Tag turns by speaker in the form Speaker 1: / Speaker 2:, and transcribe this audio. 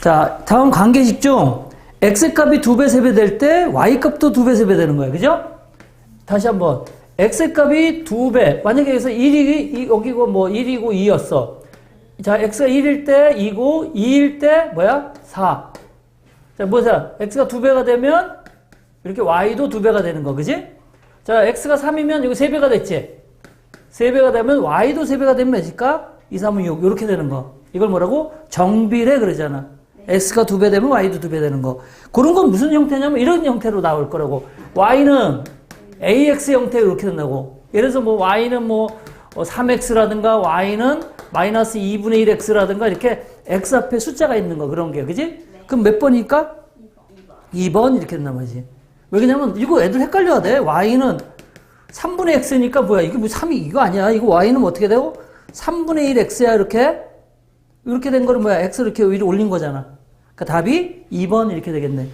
Speaker 1: 자, 다음 관계식 중 x값이 두 배, 세배될 때 y값도 두 배, 세배 되는 거예요. 그죠? 다시 한번. x값이 두 배. 만약에 여기서 1이, 여기고 뭐 1이고 2였어. 자, x가 1일 때 2고 2일 때 뭐야? 4. 자, 뭐자? x가 두 배가 되면 이렇게 y도 두 배가 되는 거. 그지? 자, x가 3이면 이거 세 배가 됐지? 세 배가 되면 y도 세 배가 되면 몇일까? 2, 3은 6. 이렇게 되는 거. 이걸 뭐라고? 정비례 그러잖아. X가 두 배 되면 y도 두 배 되는 거. 그런 건 무슨 형태냐면 이런 형태로 나올 거라고. y는 ax 형태로 이렇게 된다고. 예를 들어서 뭐 y는 뭐 3x라든가 y는 마이너스 2분의 1x라든가 이렇게 x 앞에 숫자가 있는 거 그런 게 그지? 그럼 몇 번일까? 2번 이렇게 된단 말이지. 왜 그러냐면 이거 애들 헷갈려야 돼. y는 3분의 x니까 뭐야? 이게 뭐 3이 이거 아니야. 이거 y는 어떻게 되고? 3분의 1 x야 이렇게. 이렇게 된 거는 뭐야? x 이렇게 위로 올린 거잖아. 그러니까 답이 2번 이렇게 되겠네.